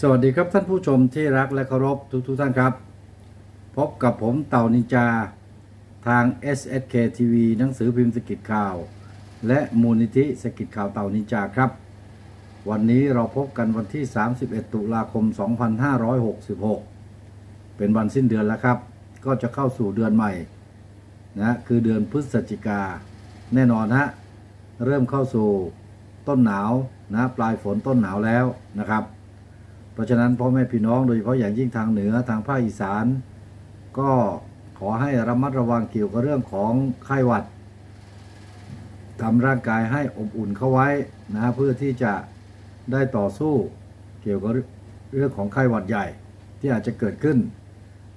สวัสดีครับท่านผู้ชมที่รักและเคารพทุกทุกท่านครับ พบกับผมเต่านินจา ทาง SSK TV หนังสือพิมพ์สกิจข่าว และมูลนิธิสกิจข่าวเต่านินจาครับ วันนี้เราพบกันวันที่ 31 ตุลาคม 2566 เป็นวันสิ้นเดือนแล้วครับ ก็จะเข้าสู่เดือนใหม่นะคือเดือนพฤศจิกาแน่นอนฮะเริ่มเข้าสู่ต้นหนาวนะปลายฝนต้นหนาวแล้วนะครับ เพราะฉะนั้นพ่อแม่พี่น้องโดยเฉพาะอย่างยิ่งทางเหนือทางภาคอีสาน ก็ขอให้ระมัดระวังเกี่ยวกับเรื่องของไข้หวัดทำร่างกายให้อบอุ่นเข้าไว้นะเพื่อที่จะได้ต่อสู้เกี่ยวกับเรื่องของไข้หวัดใหญ่ ที่อาจจะเกิดขึ้น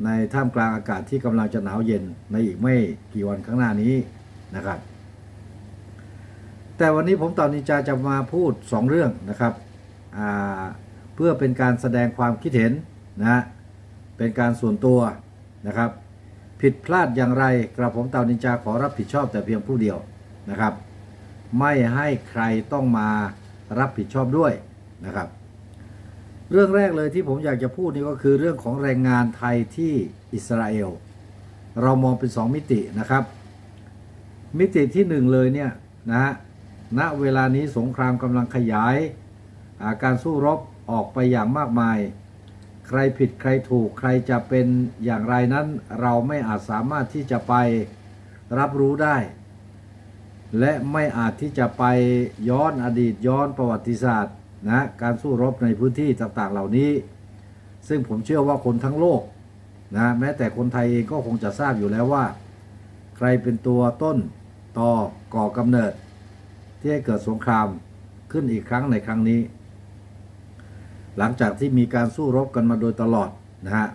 ในท่ามกลางอากาศที่กำลังจะหนาวเย็นในอีกไม่กี่วันข้างหน้านี้นะครับ แต่วันนี้ผมตอนนี้จะจะมาพูด 2 เรื่องนะครับอ่า พื่อเป็นการแสดงความคิดเห็นนะเป็นการส่วนตัวนะครับ ผิดพลาดอย่างไรกระผมเต่านินจาขอรับผิดชอบแต่เพียงผู้เดียวนะครับ ไม่ให้ใครต้องมารับผิดชอบด้วยนะครับ เรื่องแรกเลยที่ผมอยากจะพูดนี่ก็คือเรื่องของแรงงานไทยที่อิสราเอลเรามองเป็น 2 มิตินะครับ มิติที่หนึ่งเลยเนี่ยนะฮะณเวลานี้สงครามกำลังขยายอาการสู้รบ ออกไปอย่างมากมาย ใครผิดใครถูกใครจะเป็นอย่างไรนั้น เราไม่อาจสามารถที่จะไปรับรู้ได้ และไม่อาจที่จะไปย้อนอดีตย้อนประวัติศาสตร์นะการสู้รบในพื้นที่ต่างๆเหล่านี้ ซึ่งผมเชื่อว่าคนทั้งโลกนะแม้แต่คนไทยเองก็คงจะทราบอยู่แล้วว่า ใครเป็นตัวต้นต่อก่อกำเนิด ที่ให้เกิดสงครามขึ้นอีกครั้งในครั้งนี้ หลังจากที่มีการสู้รบกันมาโดยตลอดนะฮะ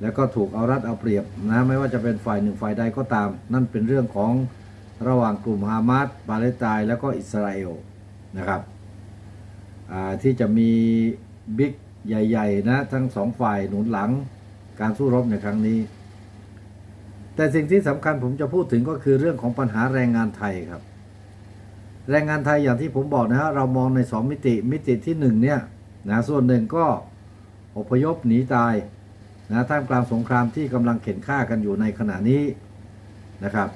แล้วก็ถูกเอารัดเอาเปรียบนะไม่ว่าจะเป็นฝ่ายหนึ่งฝ่ายใดก็ตาม นั่นเป็นเรื่องของระหว่างกลุ่มฮามาสปาเลสไตน์แล้วก็อิสราเอลนะครับอ่าที่จะมีบิ๊กใหญ่ๆนะทั้งสองฝ่ายหนุนหลังการสู้รบในครั้งนี้ แต่สิ่งที่สำคัญผมจะพูดถึงก็คือเรื่องของปัญหาแรงงานไทยครับ แรงงานไทยอย่างที่ผมบอกนะฮะเรามองในสองมิติมิติที่หนึ่งเนี่ย นะส่วนหนึ่งก็อพยพหนีตายนะท่ามกลางสงครามที่กำลังเข็นฆ่ากันอยู่ในขณะนี้นะครับ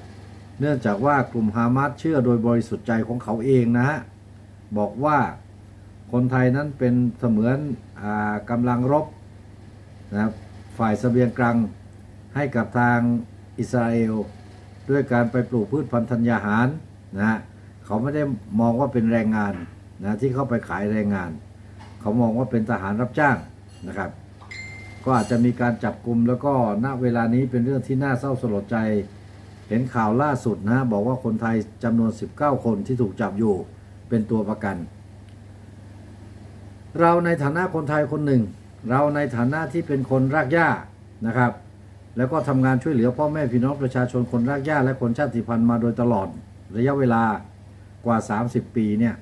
เนื่องจากว่ากลุ่มฮามาสเชื่อโดยบริสุทธิ์ใจของเขาเองนะฮะบอกว่าคนไทยนั้นเป็นเสมือนอากำลังรบนะครับฝ่ายสเสบียงกลางให้กับทางอิสราเอล ด้วยการไปปลูกพืชพันธุ์ธัญญาหารนะฮะเขาไม่ได้มองว่าเป็นแรงงานนะที่เข้าไปขายแรงงาน เขามองว่าเป็นทหารรับจ้างนะครับ ก็อาจจะมีการจับกลุ่มแล้วก็ณเวลานี้เป็นเรื่องที่น่าเศร้าสลดใจ เห็นข่าวล่าสุดนะบอกว่าคนไทยจำนวน 19 คนที่ถูกจับอยู่เป็นตัวประกัน เราในฐานะคนไทยคนหนึ่ง เราในฐานะที่เป็นคนรากหญ้านะครับ แล้วก็ทำงานช่วยเหลือพ่อแม่พี่น้องประชาชนคนรากหญ้าและคนชาติพันธุ์มาโดยตลอดระยะเวลากว่า 30 ปีเนี่ย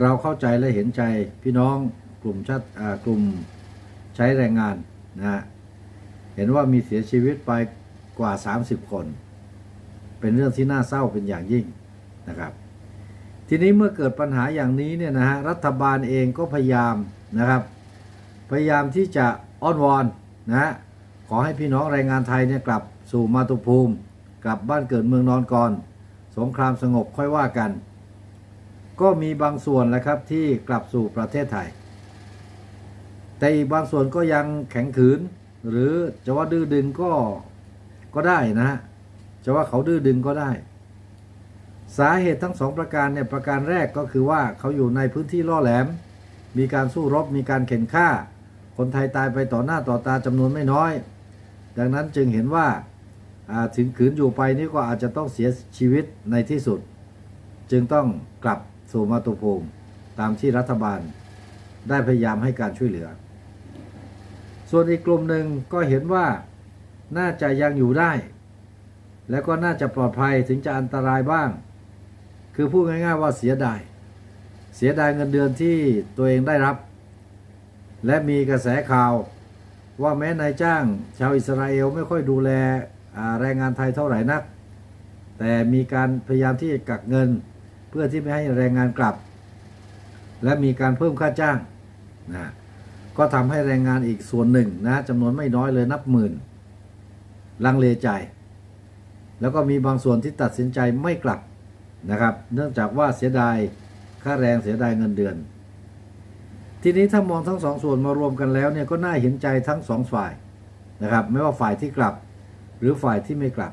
เราเข้าใจและเห็นใจพี่น้องกลุ่มชาติกลุ่มใช้แรงงานนะฮะเห็นว่ามีเสียชีวิตไปกว่า 30 คน เป็นเรื่องที่น่าเศร้าเป็นอย่างยิ่งนะครับ ทีนี้เมื่อเกิดปัญหาอย่างนี้เนี่ยนะฮะรัฐบาลเองก็พยายามนะครับ พยายามที่จะอ้อนวอนนะฮะขอให้พี่น้องแรงงานไทยเนี่ยกลับสู่มาตุภูมิ กลับบ้านเกิดเมืองนอนก่อน สงครามสงบค่อยว่ากัน ก็มีบางส่วนแหละครับที่กลับสู่ประเทศไทย แต่อีกบางส่วนก็ยังแข็งขืน หรือจะว่าดื้อดึงก็ก็ได้นะฮะจะว่าเขาดื้อดึงก็ได้ สาเหตุทั้งสองประการเนี่ยประการแรกก็คือว่าเขาอยู่ในพื้นที่ล่อแหลม มีการสู้รบมีการเข็นฆ่า คนไทยตายไปต่อหน้าต่อตาจำนวนไม่น้อย ดังนั้นจึงเห็นว่าถึงขืนอยู่ไปนี่ก็อาจจะต้องเสียชีวิตในที่สุด จึงต้องกลับ สู่มาตุภูมิตามที่รัฐบาลได้พยายามให้การช่วยเหลือ ส่วนอีกกลุ่มหนึ่งก็เห็นว่าน่าจะยังอยู่ได้ แล้วก็น่าจะปลอดภัยถึงจะอันตรายบ้าง คือพูดง่ายๆว่าเสียดาย เสียดายเงินเดือนที่ตัวเองได้รับ และมีกระแสข่าวว่าแม้นายจ้าง ชาวอิสราเอลไม่ค่อยดูแลแรงงานไทยเท่าไหร่นัก แต่มีการพยายามที่จะกักเงิน พื่อที่ไม่ให้แรงงานกลับ และมีการเพิ่มค่าจ้างนะก็ทำให้แรงงานอีกส่วนหนึ่งนะจำนวนไม่น้อยเลยนับหมื่น ลังเลใจ แล้วก็มีบางส่วนที่ตัดสินใจไม่กลับนะครับ เนื่องจากว่าเสียดายค่าแรงเสียดายเงินเดือน ทีนี้ถ้ามองทั้งสองส่วนมารวมกันแล้วเนี่ยก็น่าเห็นใจทั้งสองฝ่ายนะครับ ไม่ว่าฝ่ายที่กลับ หรือฝ่ายที่ไม่กลับ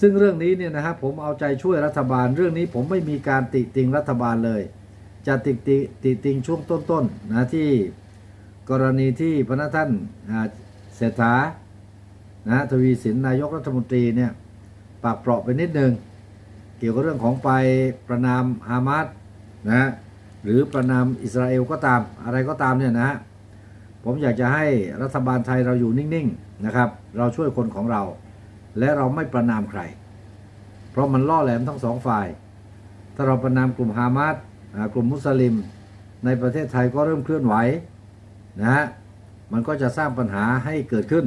ซึ่งเรื่องนี้เนี่ยนะฮะผมเอาใจช่วยรัฐบาลเรื่องนี้ผมไม่มีการติติงรัฐบาลเลย จะติติติติงช่วงต้นๆนะที่กรณีที่พระท่านเศรษฐานะทวีสินนายกรัฐมนตรีเนี่ยปากเปราะไปนิดนึง เกี่ยวกับเรื่องของไปประนามฮามาสนะหรือประนามอิสราเอลก็ตามอะไรก็ตามเนี่ยนะฮะผมอยากจะให้รัฐบาลไทยเราอยู่นิ่งๆนะครับ เราช่วยคนของเรา และเราไม่ประนามใคร เพราะมันล่อแหลมทั้งสองฝ่าย ถ้าเราประนามกลุ่มฮามาสกลุ่มมุสลิม ในประเทศไทยก็เริ่มเคลื่อนไหวนะฮะมันก็จะสร้างปัญหาให้เกิดขึ้น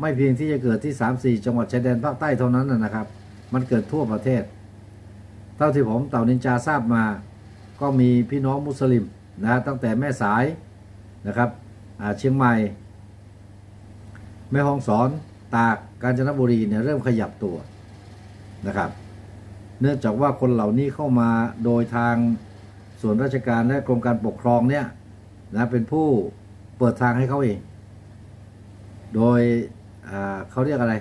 ไม่เพียงที่จะเกิดที่ 3-4 จังหวัดชายแดนภาคใต้เท่านั้นนะครับ มันเกิดทั่วประเทศ เท่าที่ผมเต่านินจาทราบมา ก็มีพี่น้องมุสลิมนะฮะตั้งแต่แม่สายนะครับเชียงใหม่ แม่ฮ่องสอน ตากกาญจนบุรีเนี่ยเริ่มขยับตัวนะครับ เนื่องจากว่าคนเหล่านี้เข้ามาโดยทางส่วนราชการและกรมการปกครองเนี่ยนะเป็นผู้เปิดทางให้เขาเอง โดยอ่าเขาเรียกอะไร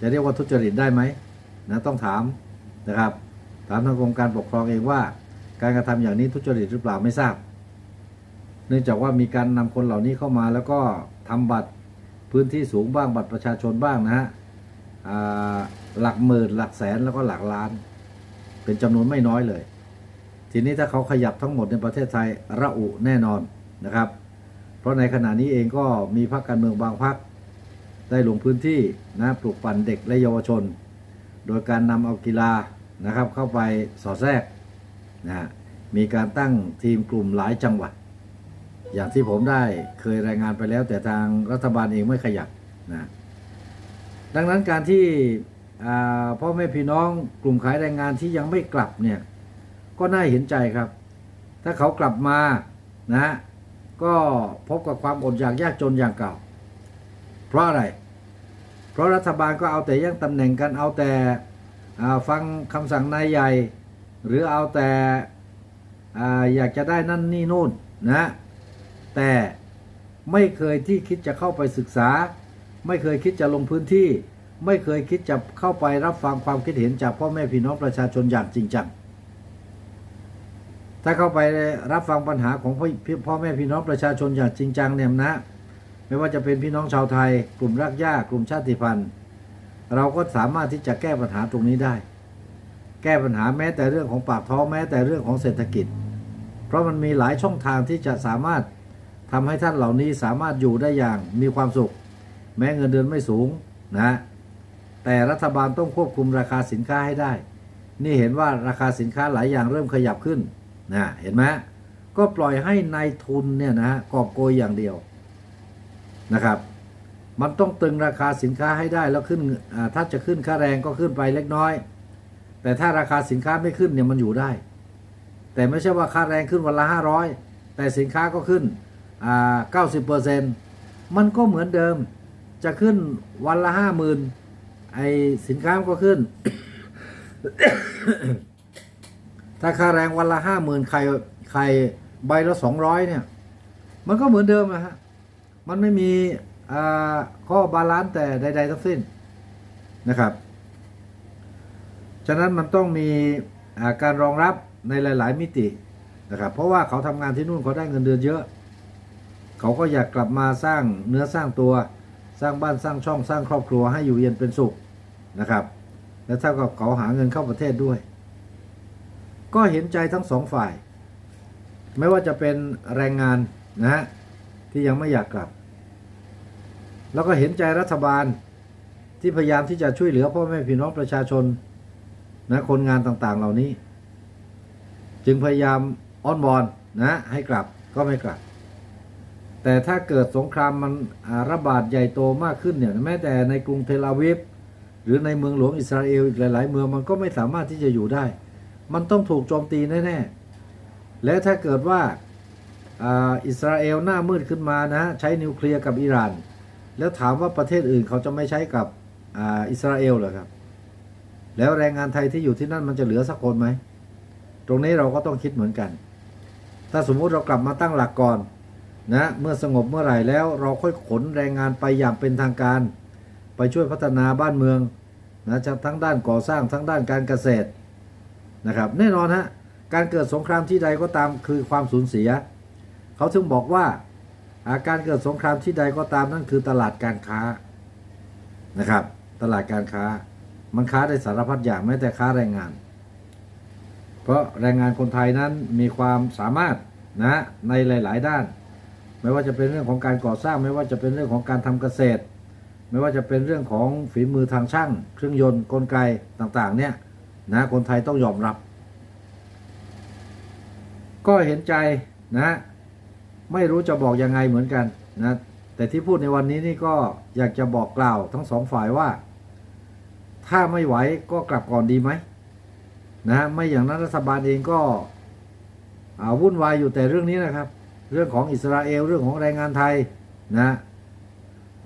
จะเรียกว่าทุจริตได้ไหมนะต้องถามนะครับ ถามทางกรมการปกครองเองว่า การกระทำอย่างนี้ทุจริตหรือเปล่าไม่ทราบ เนื่องจากว่ามีการนำคนเหล่านี้เข้ามาแล้วก็ทำบัตร พื้นที่สูงบ้างบัตรประชาชนบ้างนะฮะหลักหมื่นหลักแสนแล้วก็หลักล้าน เป็นจำนวนไม่น้อยเลย ทีนี้ถ้าเขาขยับทั้งหมดในประเทศไทยระอุแน่นอนนะครับ เพราะในขณะนี้เองก็มีพรรคการเมืองบางพรรคได้ลงพื้นที่นะปลุกปั่นเด็กและเยาวชน โดยการนำเอากีฬานะครับเข้าไปสอดแทรกนะมีการตั้งทีมกลุ่มหลายจังหวัด อย่างที่ผมได้เคยรายงานไปแล้ว แต่ทางรัฐบาลเองไม่ขยับนะดังนั้นการที่พ่อแม่พี่น้องกลุ่มขายแรงงานที่ยังไม่กลับเนี่ยก็น่าเห็นใจครับ ถ้าเขากลับมานะก็พบกับความอดอยากยากจนอย่างเก่า เพราะอะไร เพราะรัฐบาลก็เอาแต่ย่งตำแหน่งกันเอาแต่ฟังคำสั่งนายใหญ่ หรือเอาแต่ออยากจะได้นั่นนี่นู่นนะ แต่ไม่เคยที่คิดจะเข้าไปศึกษา ไม่เคยคิดจะลงพื้นที่ ไม่เคยคิดจะเข้าไปรับฟังความคิดเห็นจากพ่อแม่พี่น้องประชาชนอย่างจริงจังถ้าเข้าไปรับฟังปัญหาของพ่อพพอแม่พี่น้องประชาชนอย่างจริงจังเนี่ยนะ ไม่ว่าจะเป็นพี่น้องชาวไทย กลุ่มรากหญ้ากลุ่มชาติพันธุ์ เราก็สามารถที่จะแก้ปัญหาตรงนี้ได้ แก้ปัญหาแม้แต่เรื่องของปากท้องแม้แต่เรื่องของเศรษฐกิจ เพราะมันมีหลายช่องทางที่จะสามารถ ทำให้ท่านเหล่านี้สามารถอยู่ได้อย่างมีความสุข แม้เงินเดือนไม่สูงนะแต่รัฐบาลต้องควบคุมราคาสินค้าให้ได้ นี่เห็นว่าราคาสินค้าหลายอย่างเริ่มขยับขึ้นนะเห็นไหมก็ปล่อยให้นายทุนเนี่ยนะกอบโกยอย่างเดียวนะครับ มันต้องตึงราคาสินค้าให้ได้แล้วขึ้นถ้าจะขึ้นค่าแรงก็ขึ้นไปเล็กน้อย แต่ถ้าราคาสินค้าไม่ขึ้นเนี่ยมันอยู่ได้ แต่ไม่ใช่ว่าค่าแรงขึ้นวันละห้าร้อยแต่สินค้าก็ขึ้น อ่าเก้าสิบเปอร์เซ็นมันก็เหมือนเดิม จะขึ้นวันละห้าหมื่นไอสินค้ามันก็ขึ้น ถ้าค่าแรงวันละห้าหมื่นไข่ไข่ใบละสองร้อยเนี่ย มันก็เหมือนเดิมนะฮะ มันไม่มีข้อบาลานซ์แต่ใด ๆ ทั้งสิ้นนะครับ ฉะนั้นมันต้องมีการรองรับในหลาย ๆ มิตินะครับ เพราะว่าเขาทำงานที่นู่นเขาได้เงินเดือนเยอะ เขาก็อยากกลับมาสร้างเนื้อสร้างตัว สร้างบ้านสร้างช่องสร้างครอบครัวให้อยู่เย็นเป็นสุขนะครับ และถ้ากับเขาหาเงินเข้าประเทศด้วย ก็เห็นใจทั้งสองฝ่าย ไม่ว่าจะเป็นแรงงานนะฮะที่ยังไม่อยากกลับ แล้วก็เห็นใจรัฐบาลที่พยายามที่จะช่วยเหลือพ่อแม่พี่น้องประชาชนนะคนงานต่างๆเหล่านี้ จึงพยายามอ้อนวอนนะให้กลับก็ไม่กลับ แต่ถ้าเกิดสงครามมันระบาดใหญ่โตมากขึ้นเนี่ยแม้แต่ในกรุงเทลอาวิฟหรือในเมืองหลวงอิสราเอลอีกหลาย ๆ เมืองมันก็ไม่สามารถที่จะอยู่ได้ มันต้องถูกโจมตีแน่ ๆ และถ้าเกิดว่าอิสราเอลหน้ามืดขึ้นมานะใช้นิวเคลียร์กับอิหร่าน แล้วถามว่าประเทศอื่นเขาจะไม่ใช้กับออิสราเอลเหรอครับ แล้วแรงงานไทยที่อยู่ที่นั่นมันจะเหลือสักคนไหม ตรงนี้เราก็ต้องคิดเหมือนกัน ถ้าสมมุติเรากลับมาตั้งหลักก่อน นะเมื่อสงบเมื่อไหร่แล้วเราค่อยขนแรงงานไปอย่างเป็นทางการ ไปช่วยพัฒนาบ้านเมืองนะจะทั้งด้านก่อสร้างทั้งด้านการเกษตรนะครับแน่นอนฮะการเกิดสงครามที่ใดก็ตามคือความสูญเสีย เขาถึงบอกว่าอาการเกิดสงครามที่ใดก็ตามนั่นคือตลาดการค้านะครับ ตลาดการค้ามันค้าได้สารพัดอย่างแม้แต่ค้าแรงงาน เพราะแรงงานคนไทยนั้นมีความสามารถนะในหลาย ๆ ด้าน ไม่ว่าจะเป็นเรื่องของการก่อสร้าง ไม่ว่าจะเป็นเรื่องของการทำเกษตร ไม่ว่าจะเป็นเรื่องของฝีมือทางช่าง เครื่องยนต์กลไกต่างๆ เนี่ยนะคนไทยต้องยอมรับ ก็เห็นใจนะไม่รู้จะบอกยังไงเหมือนกันนะแต่ที่พูดในวันนี้นี่ก็อยากจะบอกกล่าวทั้งสองฝ่ายว่า ถ้าไม่ไหวก็กลับก่อนดีไหมนะไม่อย่างนั้นรัฐบาลเองก็วุ่นวายอยู่แต่เรื่องนี้นะครับ เรื่องของอิสราเอลเรื่องของแรงงานไทยนะ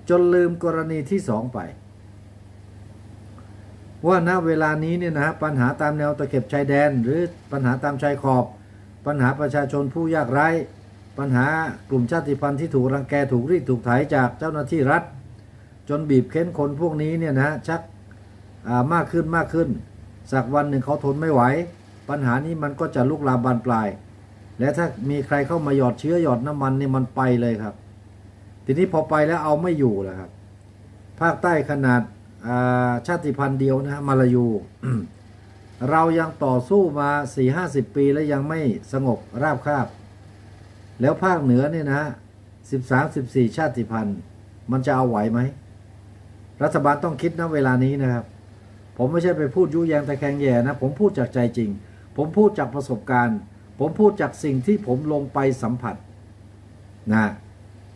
จนลืมกรณีที่สองไป ว่าณเวลานี้เนี่ยนะปัญหาตามแนวตะเข็บชายแดน หรือปัญหาตามชายขอบ ปัญหาประชาชนผู้ยากไร้ ปัญหากลุ่มชาติพันธุ์ที่ถูกรังแกถูกรีดถูกไถจากเจ้าหน้าที่รัฐ จนบีบเค้นคนพวกนี้เนี่ยนะชักมากขึ้นมากขึ้น สักวันหนึ่งเขาทนไม่ไหว ปัญหานี้มันก็จะลุกลามบานปลาย และถ้ามีใครเข้ามาหยอดเชื้อหยอดน้ำมันนี่มันไปเลยครับ ทีนี้พอไปแล้วเอาไม่อยู่แล้วครับ ภาคใต้ขนาดาชาติพันธุ์เดียวนะมาลายู เรายังต่อสู้มา4ี่ห้าสิบปีแล้วยังไม่สงบราบคาบ แล้วภาคเหนือเนี่ยนะฮะสิบสามสิบสี่ชาติพันธุ์ มันจะเอาไหวไหม รัฐบาลต้องคิดนะเวลานี้นะครับ ผมไม่ใช่ไปพูดยุแยงตะแคงแย่นะ ผมพูดจากใจจริง ผมพูดจากประสบการณ์ ผมพูดจากสิ่งที่ผมลงไปสัมผัสนะ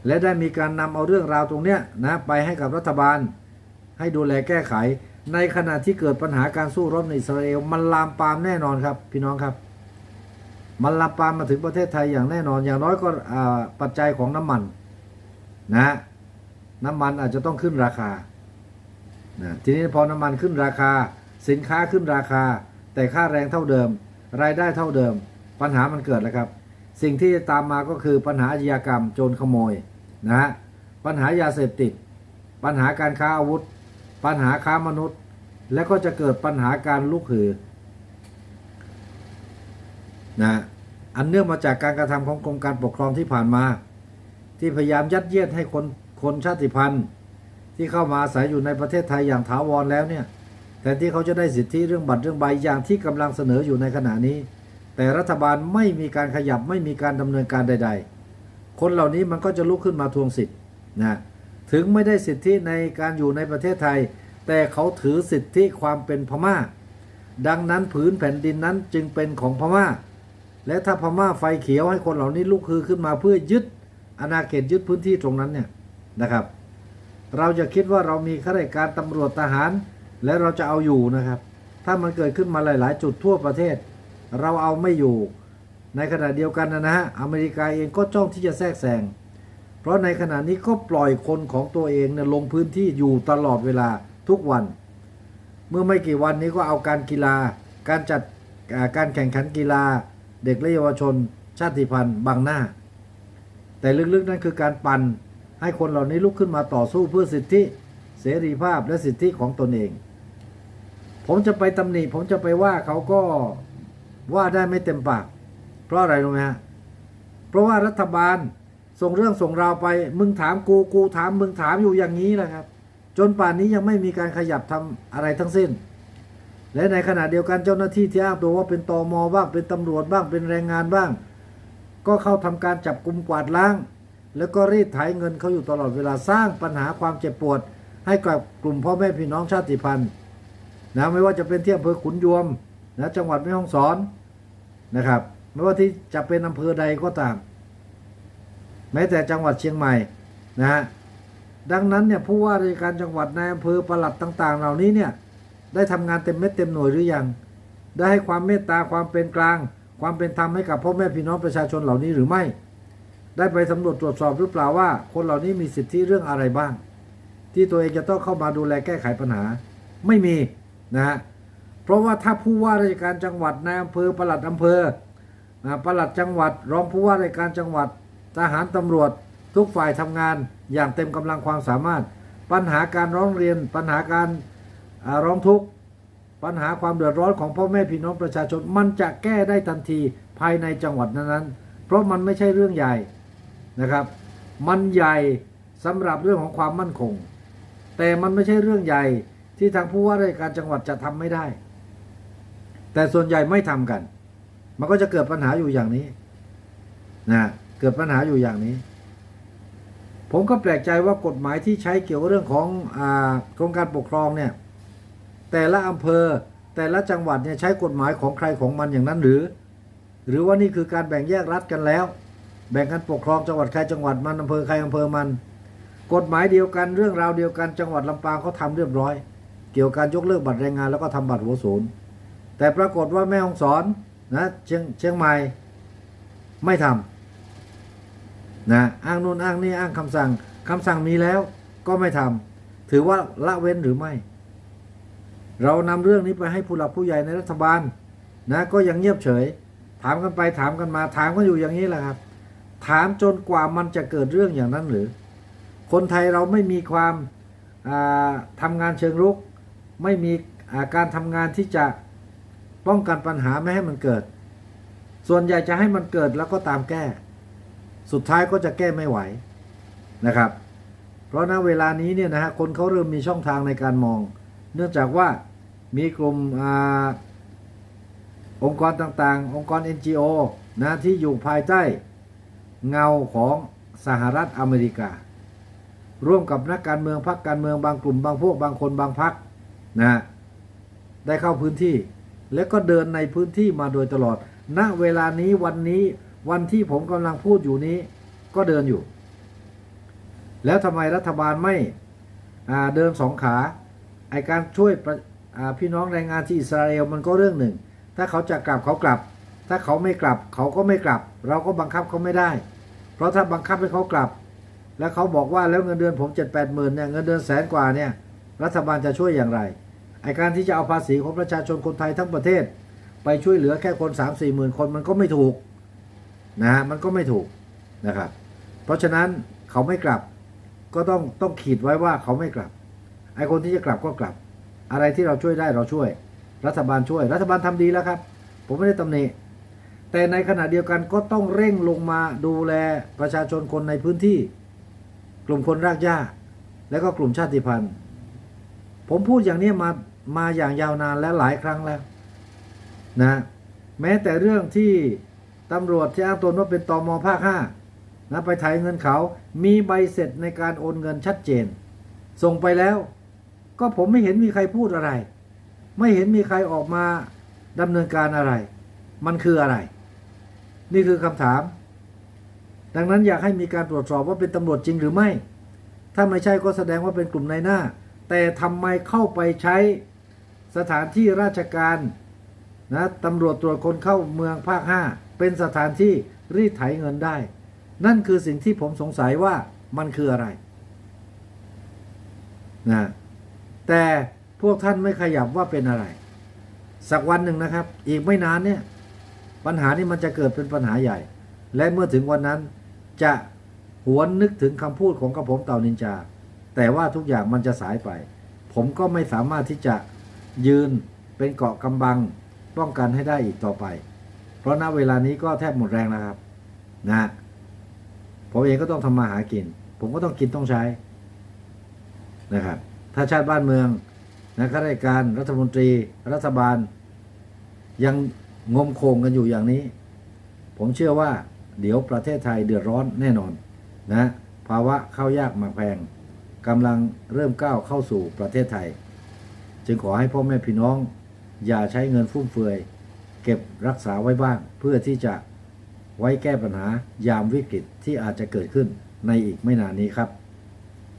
และได้มีการนำเอาเรื่องราวตรงเนี้ยนะไปให้กับรัฐบาล ให้ดูแลแก้ไข ในขณะที่เกิดปัญหาการสู้รบในอิสราเอลมันลามปามแน่นอนครับ พี่น้องครับ มันลามปามมาถึงประเทศไทยอย่างแน่นอน อย่างน้อยก็ปัจจัยของน้ำมันนะน้ำมันอาจจะต้องขึ้นราคานะทีนี้พอน้ำมันขึ้นราคา สินค้าขึ้นราคา แต่ค่าแรงเท่าเดิม รายได้เท่าเดิม ปัญหามันเกิดแล้วครับ สิ่งที่จะตามมาก็คือปัญหาอาชญากรรมโจรขโมยนะฮะปัญหายาเสพติด ปัญหาการค้าอาวุธ ปัญหาค้ามนุษย์ และก็จะเกิดปัญหาการลุกหือนะอันเนื่องมาจากการกระทำของกรมการปกครองที่ผ่านมา ที่พยายามยัดเยียดให้คนคนชาติพันธุ์ ที่เข้ามาอาศัยอยู่ในประเทศไทยอย่างถาวรแล้วเนี่ยแทนที่เขาจะได้สิทธิเรื่องบัตรเรื่องใบอย่างที่กำลังเสนออยู่ในขณะนี้ แต่รัฐบาลไม่มีการขยับไม่มีการดำเนินการใด ๆ คนเหล่านี้มันก็จะลุกขึ้นมาทวงสิทธิ์นะถึงไม่ได้สิทธิในการอยู่ในประเทศไทย แต่เขาถือสิทธิความเป็นพม่า ดังนั้นผืนแผ่นดินนั้นจึงเป็นของพม่า และถ้าพม่าไฟเขียวให้คนเหล่านี้ลุกคือขึ้นมาเพื่อยึดอาณาเขตยึดพื้นที่ตรงนั้นเนี่ยนะครับ เราจะคิดว่าเรามีข้าราชการตำรวจทหาร และเราจะเอาอยู่นะครับ ถ้ามันเกิดขึ้นมาหลาย ๆ จุดทั่วประเทศ เราเอาไม่อยู่ ในขณะเดียวกันนะฮะอเมริกาเองก็จ้องที่จะแทรกแซงเพราะในขณะนี้ก็ปล่อยคนของตัวเองเนี่ยลงพื้นที่อยู่ตลอดเวลาทุกวัน เมื่อไม่กี่วันนี้ก็เอาการกีฬา การจัดการแข่งขันกีฬา เด็กและเยาวชน ชาติพันธุ์บังหน้า แต่ลึกๆนั่นคือการปั่นให้คนเหล่านี้ลุกขึ้นมาต่อสู้เพื่อสิทธิเสรีภาพและสิทธิของตนเอง ผมจะไปตำหนิผมจะไปว่าเขาก็ ว่าได้ไม่เต็มปาก เพราะอะไรรู้ไหมฮะเพราะว่ารัฐบาลส่งเรื่องส่งราวไป มึงถามกูกูถามมึงถามอยู่อย่างนี้แหละครับ จนป่านนี้ยังไม่มีการขยับทำอะไรทั้งสิ้น และในขณะเดียวกันเจ้าหน้าที่ที่อ้างตัวว่าเป็นตอมอบ้างเป็นตำรวจบ้างเป็นแรงงานบ้าง ก็เข้าทำการจับกลุ่มกวาดล้าง แล้วก็รีดไถเงินเขาอยู่ตลอดเวลาสร้างปัญหาความเจ็บปวด ให้กับกลุ่มพ่อแม่พี่น้องชาติพันธุ์นะไม่ว่าจะเป็นที่อำเภอขุนยวม นะจังหวัดแม่ฮ่องสอนนะครับ ไม่ว่าที่จะเป็นอำเภอใดก็ตาม แม้แต่จังหวัดเชียงใหม่นะฮะดังนั้นเนี่ยผู้ว่าราชการจังหวัดนายอำเภอประหลัดต่าง ๆ เหล่านี้เนี่ยได้ทำงานเต็มเม็ดเต็มหน่วยหรือยัง ได้ให้ความเมตตาความเป็นกลาง ความเป็นธรรมให้กับพ่อแม่พี่น้องประชาชนเหล่านี้หรือไม่ ได้ไปสำรวจตรวจสอบหรือเปล่าว่า คนเหล่านี้มีสิทธิเรื่องอะไรบ้าง ที่ตัวเองจะต้องเข้ามาดูแลแก้ไขปัญหา ไม่มีนะฮะ เพราะว่าถ้าผู้ว่าราชการจังหวัดนายอำเภอปลัดอำเภอนะปลัดจังหวัด รองผู้ว่าราชการจังหวัด ทหารตำรวจทุกฝ่ายทำงานอย่างเต็มกำลังความสามารถ ปัญหาการร้องเรียน ปัญหาการร้องทุกข์ปัญหาความเดือดร้อนของพ่อแม่พี่น้องประชาชนมันจะแก้ได้ทันทีภายในจังหวัดนั้นๆ เพราะมันไม่ใช่เรื่องใหญ่นะครับ มันใหญ่สำหรับเรื่องของความมั่นคง แต่มันไม่ใช่เรื่องใหญ่ที่ทางผู้ว่าราชการจังหวัดจะทำไม่ได้ แต่ส่วนใหญ่ไม่ทำกัน มันก็จะเกิดปัญหาอยู่อย่างนี้นะเกิดปัญหาอยู่อย่างนี้ ผมก็แปลกใจว่ากฎหมายที่ใช้เกี่ยวกับเรื่องของอโครงการปกครองเนี่ย แต่ละอำเภอแต่ละจังหวัดเนี่ยใช้กฎหมายของใครของมันอย่างนั้นหรือ หรือว่านี่คือการแบ่งแยกรัฐกันแล้ว แบ่งกันปกครองจังหวัดใครจังหวัดมันอำเภอใครอำเภอมัน กฎหมายเดียวกันเรื่องราวเดียวกันจังหวัดลำปางเขาทำเรียบร้อย เกี่ยวกับการยกเลิกบัตรแรงงานแล้วก็ทำบัตรหัวศูนย์ แต่ปรากฏว่าแม่ฮองสอนนะเชียงเชียงใหม่ไม่ทำนะอ้างนู่นอ้างนี่อ้างคำสั่งคำสั่งมีแล้วก็ไม่ทำถือว่าละเว้นหรือไม่ เรานำเรื่องนี้ไปให้ผู้หลักผู้ใหญ่ในรัฐบาลนะก็ยังเงียบเฉย ถามกันไปถามกันมาถามกันอยู่อย่างนี้แหละครับ ถามจนกว่ามันจะเกิดเรื่องอย่างนั้นหรือ คนไทยเราไม่มีความาทำงานเชิงรุก ไม่มีาการทำงานที่จะ ป้องกันปัญหาไม่ให้มันเกิด ส่วนใหญ่จะให้มันเกิดแล้วก็ตามแก้ สุดท้ายก็จะแก้ไม่ไหวนะครับ เพราะณเวลานี้เนี่ยนะฮะคนเขาเริ่มมีช่องทางในการมอง เนื่องจากว่ามีกลุ่มอองค์กรต่างๆ องค์กร NGO นะที่อยู่ภายใต้เงาของสหรัฐอเมริกา ร่วมกับนักการเมืองพรรคการเมืองบางกลุ่มบางพวกบางคนบางพรรคนะได้เข้าพื้นที่ และก็เดินในพื้นที่มาโดยตลอด ณ เวลานี้วันนี้วันที่ผมกำลังพูดอยู่นี้ ก็เดินอยู่ แล้วทำไมรัฐบาลไม่เดินสองขา ไอการช่วยพี่น้องแรงงานที่อิสราเอลมันก็เรื่องหนึ่ง ถ้าเขาจะกลับเขากลับ ถ้าเขาไม่กลับเขาก็ไม่กลับ เราก็บังคับเขาไม่ได้ เพราะถ้าบังคับให้เขากลับ แล้วเขาบอกว่าแล้วเงินเดือนผมเจ็ดแปดหมื่นเนี่ยเงินเดือนแสนกว่าเนี่ยรัฐบาลจะช่วยอย่างไร ไอการที่จะเอาภาษีของประชาชนคนไทยทั้งประเทศ ไปช่วยเหลือแค่คน3 4มสี่หมื่นคนมันก็ไม่ถูกนะฮะมันก็ไม่ถูกนะครับ เพราะฉะนั้นเขาไม่กลับก็ต้องต้องขีดไว้ว่าเขาไม่กลับ ไอคนที่จะกลับก็กลับ อะไรที่เราช่วยได้เราช่วย รัฐบาลช่วย รัฐบาลทำดีแล้วครับ ผมไม่ได้ตำหนิแต่ในขณะเดียวกันก็ต้องเร่งลงมาดูแลประชาชนคนในพื้นที่ กลุ่มคนรากหญ้า และก็กลุ่มชาติพันธุ์ ผมพูดอย่างนี้มา มาอย่างยาวนานและหลายครั้งแล้วนะแม้แต่เรื่องที่ตำรวจที่อ้างตนว่าเป็นตอมภาคห้านะไปถ่ายเงินเขา มีใบเสร็จในการโอนเงินชัดเจน ส่งไปแล้ว ก็ผมไม่เห็นมีใครพูดอะไร ไม่เห็นมีใครออกมาดำเนินการอะไร มันคืออะไร นี่คือคำถาม ดังนั้นอยากให้มีการตรวจสอบว่าเป็นตำรวจจริงหรือไม่ ถ้าไม่ใช่ก็แสดงว่าเป็นกลุ่มนายหน้า แต่ทำไมเข้าไปใช้ สถานที่ราชการนะตำรวจตรวจคนเข้าเมืองภาค 5 เป็นสถานที่รีดไถเงินได้ นั่นคือสิ่งที่ผมสงสัยว่ามันคืออะไรนะแต่พวกท่านไม่ขยับว่าเป็นอะไร สักวันหนึ่งนะครับ อีกไม่นานเนี่ย ปัญหานี้มันจะเกิดเป็นปัญหาใหญ่ และเมื่อถึงวันนั้นจะหวนนึกถึงคำพูดของกระผมเต่านินจา แต่ว่าทุกอย่างมันจะสายไป ผมก็ไม่สามารถที่จะ ยืนเป็นเกาะกำบังป้องกันให้ได้อีกต่อไป เพราะณเวลานี้ก็แทบหมดแรงแล้วครับ นะผมเองก็ต้องทำมาหากิน ผมก็ต้องกินต้องใช้นะครับ ถ้าชาติบ้านเมืองนะข้าราชการรัฐมนตรี รัฐบาล ยังงมโคงกันอยู่อย่างนี้ ผมเชื่อว่า เดี๋ยวประเทศไทยเดือดร้อนแน่นอนนะภาวะข้าวยากหมากแพงกำลังเริ่มก้าวเข้าสู่ประเทศไทย จึงขอให้พ่อแม่พี่น้อง อย่าใช้เงินฟุ่มเฟือย เก็บรักษาไว้บ้าง เพื่อที่จะไว้แก้ปัญหายามวิกฤตที่อาจจะเกิดขึ้นในอีกไม่นานนี้ครับ